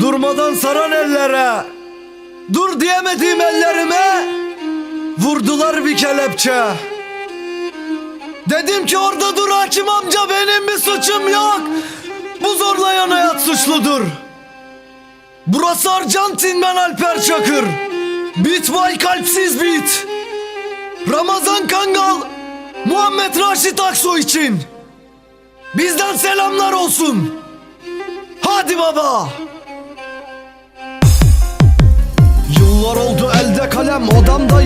durmadan saran ellere. Dur diyemediğim ellerime. Vurdular bir kelepçe. Dedim ki orada dur hakim amca benim bir suçum yok. Bu zorlayan hayat suçludur. Burası Arjantin ben Alper Çakır. Beat by kalpsiz beat Ramazan Kangal Muhammed Raşit Aksu için. Bizden selamlar olsun. Hadi baba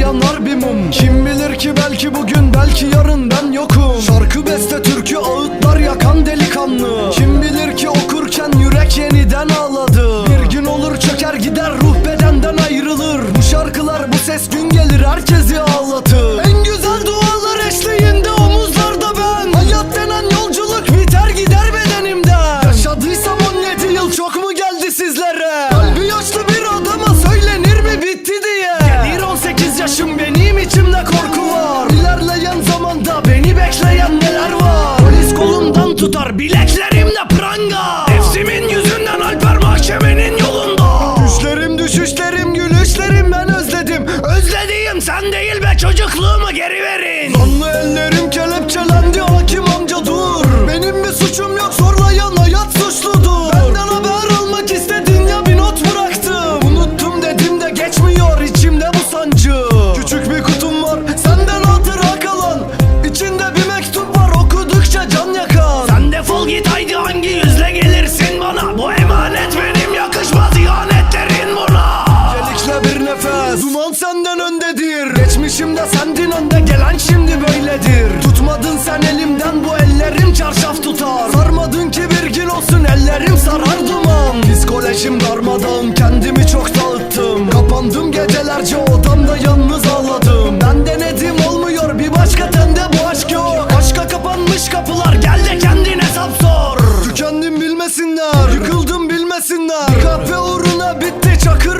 yanar bir mum. Kim bilir ki belki bugün belki yarın ben yokum. Şarkı beste türkü ağıtlar yakan delikanlı. Kim bilir ki okurken yürek yeniden ağladı. Bir gün olur çöker gider ruh bedenden ayrılır. Bu şarkılar bu ses gün gelir herkesi ağlatır. En güzel dualar eşliğinde omuzlarda ben. Hayat denen yolculuk biter gider bedenimden. Yaşadıysam 17 yıl çok mu benim içimde korku var. İlerleyen zamanda beni bekleyen neler var? Polis kolumdan tutar bileklerimde pranga. Nefsimin yüzünden Alper mahkemenin yolunda. Düşlerim düşüşlerim gülüşlerim ben özledim. Özlediğim sen değil be çocukluğumu Sendin önde gelen şimdi böyledir. Tutmadın sen elimden bu ellerim çarşaf tutar. Sarmadın ki bir gün olsun ellerim sarar duman. Psikolojim darmadağın kendimi çok dağıttım. Kapandım gecelerce odamda yalnız ağladım. Ben denedim olmuyor bir başka tende bu aşk yok. Aşka kapanmış kapılar gel de kendine hesap sor. Tükendim bilmesinler Yıkıldım bilmesinler. Bir kahve uğruna bitti çakır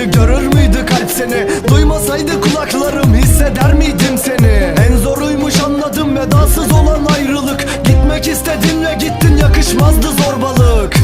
olmasaydı görür müydü kalp seni? Duymasaydı kulaklarım hisseder miydim seni? En zoruymuş anladım vedasız olan ayrılık. Gitmek istedin ve gittin yakışmazdı zorbalık.